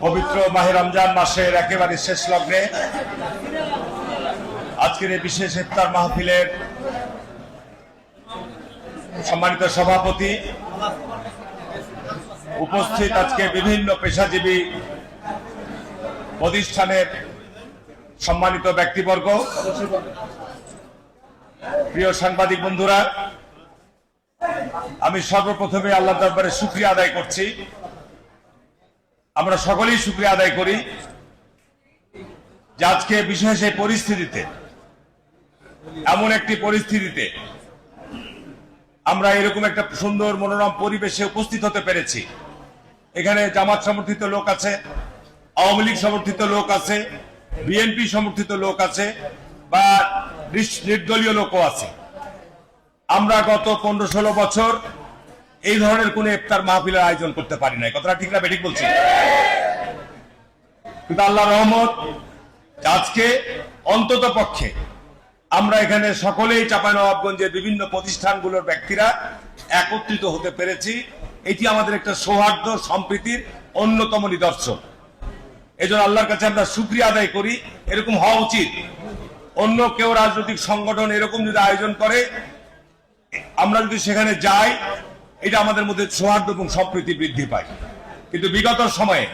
পবিত্র মাহে রমজান মাসের একেবারে শেষ লগ্নে আজকের এই বিশেষ ইফতার মাহফিলের সম্মানিত সভাপতি উপস্থিত আজকে বিভিন্ন পেশাজীবী প্রতিষ্ঠানের সম্মানিত ব্যক্তিবর্গ, প্রিয় সাংবাদিক বন্ধুরা আমি সর্বপ্রথমে আল্লাহ দরবারে শুক্রিয়া আদায় করছি। আমরা সকলেই শুক্রিয়া আদায় করি যে আজকে বিশেষ এই পরিস্থিতিতে, এমন একটি পরিস্থিতিতে আমরা এরকম একটা সুন্দর মনোরম পরিবেশে উপস্থিত হতে পেরেছি। এখানে জামাত সমর্থিত লোক আছে, আওয়ামী লীগ সমর্থিত লোক আছে, বিএনপি সমর্থিত লোক আছে, বা নির্দলীয় লোকও আছে। আমরা গত পনেরো ষোলো বছর এই ধরনের কোন ইফতার মাহফিলের আয়োজন করতে পারি নাই। কথাটা ঠিক না বেঠিক বলছি। কিন্তু আল্লাহ রহমত, আজকে অন্তত পক্ষে আমরা এখানে সকলেই চাঁপাইনবাবগঞ্জের বিভিন্ন প্রতিষ্ঠানগুলোর ব্যক্তিরা একত্রিত হতে পেরেছি। এটি আমাদের একটা সৌহার্দ্য সম্প্রীতির অন্যতম নিদর্শন। এই জন্য আল্লাহর কাছে আমরা সুক্রিয়া আদায় করি। এরকম হওয়া উচিত। অন্য কেউ রাজনৈতিক সংগঠন এরকম যদি আয়োজন করে আমরা যদি সেখানে যাই, এটা আমাদের মধ্যে সৌহার্দ্য এবং সম্প্রীতি বৃদ্ধি পায়। কিন্তু বিগত সময়ে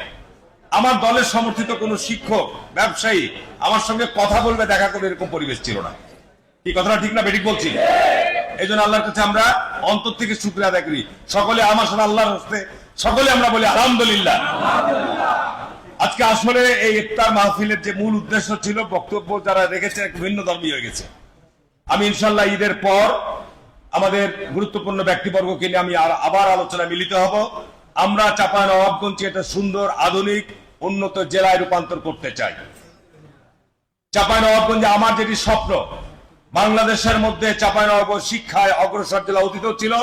আমার দলের সমর্থিত কোন শিক্ষক, ব্যবসায়ী আমার সঙ্গে কথা বলবে, দেখা করবে এরকম পরিবেশ ছিল না। কি কথাটা ঠিক না, বেঠিক বলছি? এই জন্য আল্লাহর কাছে আমরা অন্তর থেকে শুক্রিয়া আদায় করি। সকলে আমার সাথে আল্লাহর হস্তে, সকলে আমরা বলি আলহামদুলিল্লাহ। আজকে আসলে এই ইফতার মাহফিলের যে মূল উদ্দেশ্য ছিল বক্তব্য যারা রেখেছে একটু ভিন্ন ধর্মী হয়ে গেছে। আমি ইনশাল্লাহ ঈদের পর আমাদের গুরুত্বপূর্ণ ব্যক্তিবর্গকে নিয়ে আমি আর- আবার আলোচনায় মিলিত হব। আমরা চাপান নবাবগঞ্জকে একটা সুন্দর, আধুনিক, উন্নত জেলায় রূপান্তর করতে চাই। চাপাই নবাবগঞ্জে আমার যেটি স্বপ্ন, বাংলাদেশের মধ্যে চাপাই নবাবগঞ্জ শিক্ষায় অগ্রসর জেলা অতীত ছিল।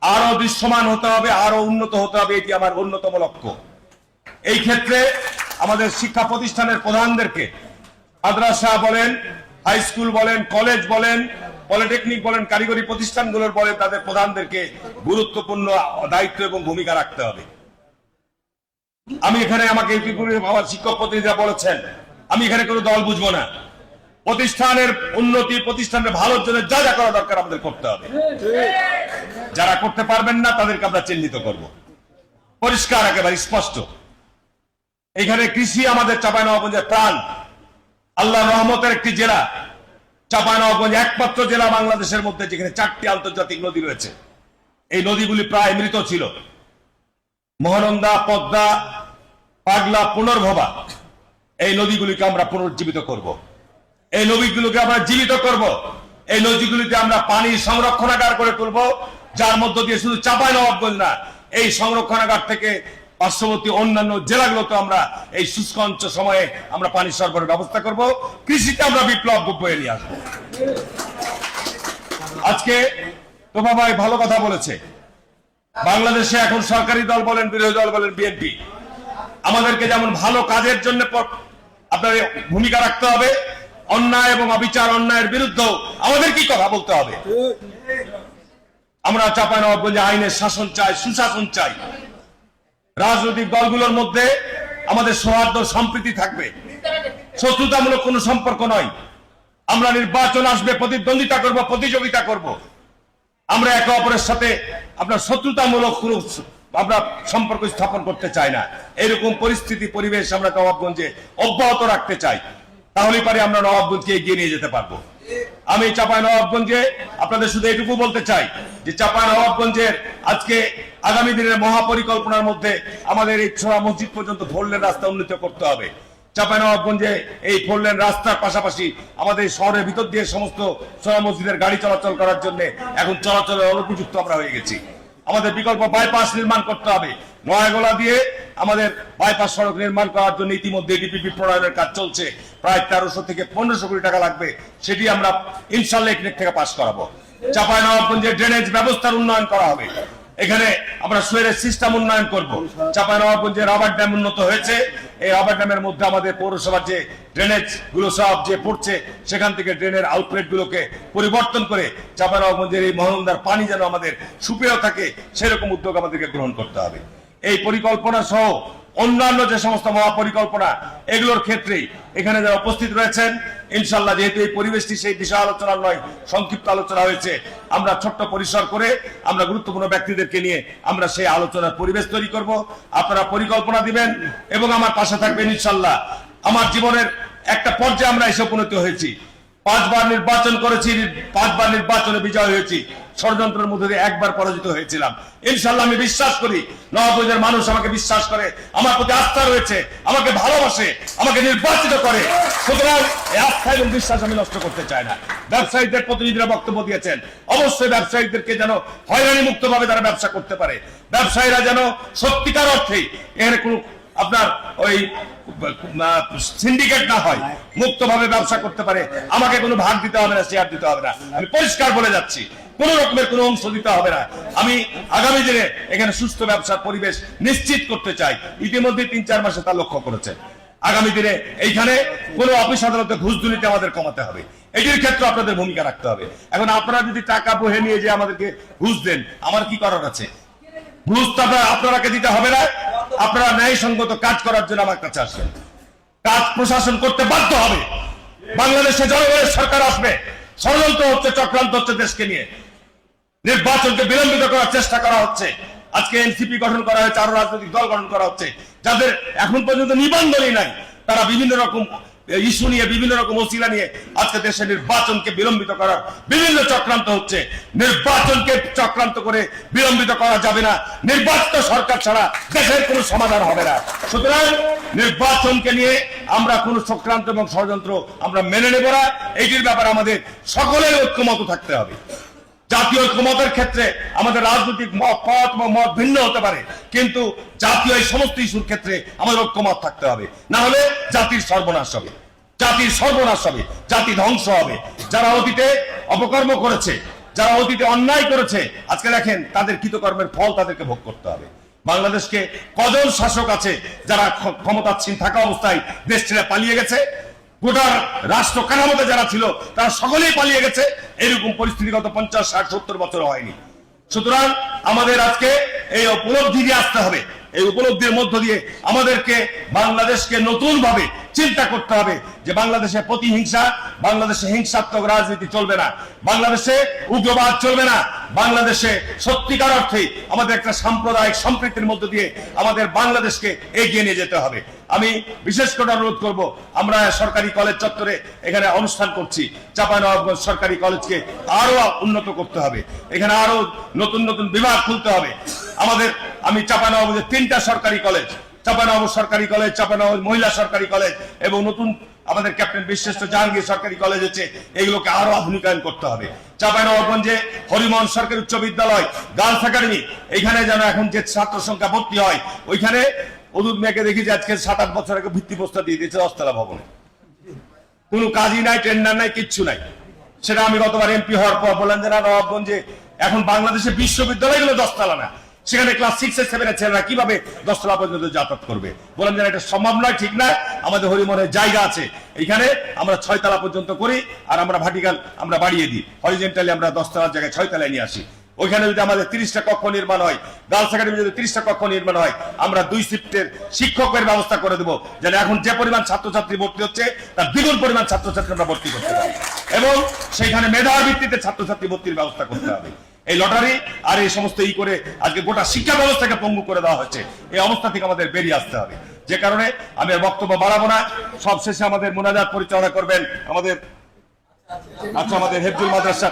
আরও দৃশ্যমান হতে হবে আরও উন্নত হতে হবে, এটি আমার অন্যতম লক্ষ্য। এই ক্ষেত্রে আমাদের শিক্ষা প্রতিষ্ঠানের প্রধানদেরকে মাদ্রাসা বলেন, হাই স্কুল বলেন, কলেজ বলেন পলিটেকনিক বলেন, কারিগরি প্রতিষ্ঠানগুলোর বলেন তাদের প্রধানদেরকে গুরুত্বপূর্ণ দায়িত্ব এবং ভূমিকা রাখতে হবে। আমি এখানে আমাকে আমার শিক্ষক প্রতিনিধিরা বলেছেন, আমি এখানে কোনো দল বুঝব না। প্রতিষ্ঠানের উন্নতি প্রতিষ্ঠানের ভালোর জন্য যা যা করা দরকার আমাদের করতে হবে। যারা করতে পারবেন না, তাদেরকে আমরা চিহ্নিত করব। পরিষ্কার, একেবারে স্পষ্ট। এখানে কৃষি আমাদের চাঁপাইনবাবগঞ্জের প্রাণ। আল্লাহ রহমতের একটি জেলা। চাঁপাইনবাবগঞ্জ একমাত্র জেলা বাংলাদেশের মধ্যে যেখানে চারটি আন্তর্জাতিক নদী রয়েছে এই নদীগুলি প্রায় মৃত ছিল মহানন্দা, পদ্মা, পাগলা, পুনর্ভবা এই নদীগুলিকে আমরা পুনর্জীবিত করব। এই নদীগুলোকে আমরা জীবিত করব। এই নদীগুলিতে আমরা পানি সংরক্ষণাগার করে তুলব, যার মধ্য দিয়ে শুধু চাপাই নবাবগঞ্জ না, এই সংরক্ষণাগার থেকে পার্শ্ববর্তী অন্যান্য জেলাগুলোতে আমরা এই শুষ্ক অঞ্চল সময়ে আমরা পানি সরবরাহের ব্যবস্থা করব। কৃষিতে আমরা বিপ্লব বয়ে নিয়ে আসব আজকে তোমা ভাই ভালো কথা বলেছে। বাংলাদেশে এখন সরকারি দল বলেন, বিরোধী দল বলেন, বিএনপি। আমাদেরকে যেমন ভালো কাজের জন্য আপনার ভূমিকা রাখতে হবে, অন্যায় এবং অবিচার অন্যায়ের বিরুদ্ধে আমাদের কি কথা বলতে হবে? আমরা চাপাই নবাবগঞ্জে আইনের শাসন চাই, সুশাসন চাই। রাজনৈতিক দলগুলোর মধ্যে আমাদের সৌহার্দ্য সম্প্রীতি থাকবে। শত্রুতামূলক কোনো সম্পর্ক নয়। আমরা নির্বাচন আসবে, প্রতিদ্বন্দ্বিতা করব, প্রতিযোগিতা করব। আমরা একে অপরের সাথে আপনার শত্রুতামূলক কোনো আমরা সম্পর্ক স্থাপন করতে চাই না। এরকম পরিস্থিতি, পরিবেশ আমরা নবাবগঞ্জে অব্যাহত রাখতে চাই। তাহলেই পারে আমরা নবাবগঞ্জকে এগিয়ে নিয়ে যেতে পারব। আমি চাপাই নবাবগঞ্জে আপনাদের শুধু এটুকু বলতে চাই যে চাপাই নবাবগঞ্জের আজকে আগামী দিনের মহাপরিকল্পনার মধ্যে আমাদের এই ছোড়া মসজিদ পর্যন্ত ফোরলেন রাস্তা উন্নীত করতে হবে। চাপাইনবাবগঞ্জে এই ফোরলেন রাস্তার পাশাপাশি আমাদের শহরের ভিতর দিয়ে সমস্ত সোনা মসজিদের গাড়ি চলাচল করার জন্য এখন চলাচলের অনুপযুক্ত আমরা হয়ে গেছি। আমাদের বিকল্প বাইপাস নির্মাণ করতে হবে। নয়াগোলা দিয়ে আমাদের বাইপাস সড়ক নির্মাণ করার জন্য ইতিমধ্যে ডিপিপি প্রণয়নের কাজ চলছে। প্রায় তেরোশো থেকে পনেরোশো কোটি টাকা লাগবে, সেটি আমরা ইনশাল্লাহ থেকে পাশ করাবো। চাপাইনবাবগঞ্জে ড্রেনেজ ব্যবস্থার উন্নয়ন করা হবে। এখানে আমরা সুয়ের সিস্টেম উন্নয়ন করব। চাপানবাবগঞ্জে রাবার ড্যাম উন্নত হয়েছে। এই রাবার ড্যামের মধ্যে আমাদের পৌরসভার যে ড্রেনেজগুলো সব যে পড়ছে, সেখান থেকে ড্রেনের আউটলেট গুলোকে পরিবর্তন করে চাপানবাবগঞ্জের এই মহলদার পানি যেন আমাদের সুপেয় থাকে, সেরকম উদ্যোগ আমাদেরকে গ্রহণ করতে হবে। এই পরিকল্পনা সহ অন্যান্য যে সমস্ত মহাপরিকল্পনা, এগুলোর ক্ষেত্রেই এখানে যারা উপস্থিত রয়েছেন ইনশাল্লাহ যেহেতু এই পরিবেশটি সেই বিষয় আলোচনা নয়, সংক্ষিপ্ত আলোচনা হয়েছে, আমরা ছোট্ট পরিসর করে আমরা গুরুত্বপূর্ণ ব্যক্তিদেরকে নিয়ে আমরা সেই আলোচনার পরিবেশ তৈরি করব। আপনারা পরিকল্পনা দিবেন এবং আমার পাশে থাকবেন ইনশাল্লাহ আমার জীবনের একটা পর্যায়ে আমরা এসে উপনীত হয়েছি। পাঁচবার নির্বাচন করেছি, পাঁচবার নির্বাচনে বিজয় হয়েছি। ষড়যন্ত্রের মধ্যে দিয়ে একবার পরাজিত হয়েছিলাম। ইনশাল্লাহ আমি বিশ্বাস করি নবাবগঞ্জের মানুষ আমাকে বিশ্বাস করে, আমার প্রতি আস্থা রয়েছে, আমাকে ভালোবাসে, আমাকে নির্বাচিত করে। সুতরাং আস্থা এবং বিশ্বাস আমি নষ্ট করতে চাই না। ব্যবসায়ীদের প্রতিনিধিরা বক্তব্য দিয়েছেন, অবশ্যই ব্যবসায়ীদেরকে যেন হয়রানি মুক্ত ভাবে তারা ব্যবসা করতে পারে। ব্যবসায়ীরা যেন সত্যিকার অর্থে এর কোনো আপনার ওই সিন্ডিকেট না হয়, মুক্তভাবে ব্যবসা করতে পারে। আমাকে কোনো ভাগ দিতে হবে না শেয়ার দিতে হবে না। আমি পরিষ্কার বলে যাচ্ছি কোন রকমের কোনো অংশ দিতে হবে না। আমি আগামী দিনে এখানে সুস্থ ব্যবসার পরিবেশ নিশ্চিত করতে চাই। ইতিমধ্যে তিন চার মাসে তা লক্ষ্য করেছে। আগামী দিনে এইখানে কোনো অফিস আদালতে ঘুষ দুর্নীতি আমাদের কমাতে হবে। এটির ক্ষেত্রে আপনাদের ভূমিকা রাখতে হবে। এখন আপনারা যদি টাকা বহে নিয়ে যে আমাদেরকে ঘুষ দেন, আমার কি করার আছে? ঘুষ তো আপনারা আপনারাকে দিতে হবে না। আপনারা ন্যায়সঙ্গত কাজ করার জন্য আমার কাছে আসবেন। কাজ প্রশাসন করতে বাধ্য হবে। বাংলাদেশে জনগণের সরকার আসবে। ষড়যন্ত্র হচ্ছে, চক্রান্ত হচ্ছে দেশকে নিয়ে। নির্বাচনকে বিলম্বিত করার চেষ্টা করা হচ্ছে। আজকে এনসিপি গঠন করা হয়েছে, আরও রাজনৈতিক দল গঠন করা হচ্ছে। যাদের এখন পর্যন্ত নিবন্ধনই নাই, তারা বিভিন্ন রকম ইস্যু নিয়ে, বিভিন্ন রকম ওসিলা নিয়ে আজকে দেশের নির্বাচনকে বিলম্বিত করার বিভিন্ন চক্রান্ত হচ্ছে। নির্বাচনকে চক্রান্ত করে বিলম্বিত করা যাবে না। নির্বাচিত সরকার ছাড়া দেশের কোনো সমাধান হবে না। সুতরাং নির্বাচনকে নিয়ে আমরা কোন চক্রান্ত এবং ষড়যন্ত্র আমরা মেনে নেব না। এইটির ব্যাপারে আমাদের সকলের ঐক্যমত থাকতে হবে। জাতীয় ঐক্যমতের ক্ষেত্রে আমাদের রাজনৈতিক মত মত ভিন্ন হতে পারে। কিন্তু জাতীয় এই সমস্ত ইস্যুর ক্ষেত্রে আমাদের ঐক্যমত থাকতে হবে। না হলে জাতির সর্বনাশ হবে। জাতির সর্বনাশ হবে। জাতি ধ্বংস হবে। যারা অতীতে অপকর্ম করেছে, যারা অতীতে অন্যায় করেছে, আজকে দেখেন তাদের কৃতকর্মের ফল তাদেরকে ভোগ করতে হবে। বাংলাদেশকে কজন শাসক আছে যারা ক্ষ- ক্ষমতাচ্ছীন থাকা অবস্থায় দেশ ছেড়ে পালিয়ে গেছে? গোটা রাষ্ট্র কাঠামোতে যারা ছিল, তারা সকলেই পালিয়ে গেছে। এরকম পরিস্থিতি গত পঞ্চাশ, ষাট, সত্তর বছর হয়নি। সুতরাং আমাদের আজকে এই উপলব্ধি দিয়ে আসতে হবে। এই উপলব্ধির মধ্য দিয়ে আমাদেরকে বাংলাদেশকে নতুন ভাবে চিন্তা করতে হবে যে বাংলাদেশে প্রতিহিংসা, বাংলাদেশে হিংসাত্মক রাজনীতি চলবে না। বাংলাদেশে উগ্রবাদ চলবে না। বাংলাদেশে সত্যিকার অর্থে আমাদের একটা সাম্প্রদায়িক সম্প্রীতির মধ্য দিয়ে আমাদের বাংলাদেশকে এগিয়ে নিয়ে যেতে হবে। আমি বিশেষ করে অনুরোধ করব, আমরা সরকারি কলেজ চত্বরে এখানে অনুষ্ঠান করছি। চাপানবাবগঞ্জ সরকারি কলেজকে আরও উন্নত করতে হবে। এখানে আরও নতুন নতুন বিভাগ খুলতে হবে। আমাদের, আমি চাপানবাবগঞ্জের তিনটা সরকারি কলেজ। চাপানবাবু সরকারি কলেজ, চাপানবাবু মহিলা সরকারি কলেজ এবং নতুন আমাদের ক্যাপ্টেন বিশ্রেষ্ঠ জাহাঙ্গীর সরকারি কলেজ হচ্ছে এগুলোকে আরও আধুনিকায়ন করতে হবে। চাপানবাবগঞ্জে হরিমোহন সরকারি উচ্চ বিদ্যালয়, গার্লস একাডেমি এখানে যেন এখন যে ছাত্র সংখ্যা ভর্তি হয়, ওইখানে অদূত মেয়েকে দেখি যে আজকে সাত, আট বছর আগে ভিত্তি প্রস্তাব দিয়ে দিয়েছে দশতলা ভবনে। কোনো কাজই নাই টেন্ডার নাই, কিচ্ছু নাই। সেটা আমি গতবার এমপি হওয়ার পর বললাম যে না, নবাবগঞ্জে এখন বাংলাদেশের বিশ্ববিদ্যালয়গুলো দশতলা না। সেখানে ক্লাস সিক্স এর সেভেন এর ছেলেরা কীভাবে দশতলা পর্যন্ত যাতায়াত করবে? বললাম যে এটা সম্ভব নয়, ঠিক না? আমাদের হরিমনের জায়গা আছে। এখানে আমরা ছয়তলা পর্যন্ত করি আর আমরা ভাটিকাল আমরা বাড়িয়ে দিই। হরিজেন্টালি আমরা দশতলার জায়গায় ছয়তলায় নিয়ে আসি। ওইখানে যদি আমাদের তিরিশটা কক্ষ নির্মাণ হয় গার্লস একাডেমি যদি তিরিশটা কক্ষ নির্মাণ হয়, আমরা দুই শিফটের শিক্ষকের ব্যবস্থা করে দেবো। যেন এখন যে পরিমাণ ছাত্রছাত্রী ভর্তি হচ্ছে, তার দ্বিগুণ পরিমাণ ছাত্রছাত্রী আমরা ভর্তি করতে পারি। এবং সেখানে মেধার ভিত্তিতে ছাত্রছাত্রী ভর্তির ব্যবস্থা করতে হবে। এই লটারি আর এই সমস্ত ই করে আজকে গোটা শিক্ষা ব্যবস্থাকে পঙ্গু করে দেওয়া হচ্ছে এই অবস্থা থেকে আমাদের বেরিয়ে আসতে হবে। যে কারণে আমি বক্তব্য বাড়াবো না। সবশেষে আমাদের মোনাজাত পরিচালনা করবেন আমাদের আচ্ছা আমাদের হেফজুল মাদ্রাসা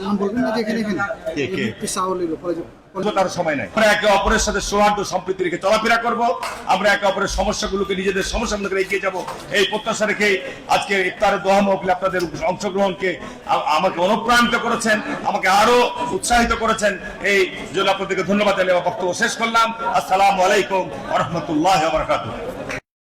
নাম বলবেন না এখানে এখানে? কে, কে? সাউলের উপরে তার সময় নাই। আমরা একে অপরের সাথে সৌহার্দ্য সম্প্রীতি রেখে চলাফেরা করব। আমরা একে অপরের সমস্যাগুলোকে নিজেদের এগিয়ে যাব। এই প্রত্যাশা রেখে আজকে ইফতারের দোয়া মহফিল আপনাদের অংশগ্রহণকে আমাকে অনুপ্রাণিত করেছেন, আমাকে আরও উৎসাহিত করেছেন। এই জন্য আপনাদেরকে ধন্যবাদ জানিয়ে বক্তব্য শেষ করলাম। আসসালামু আলাইকুম রহমতুল্লাহ বারকাতুহ।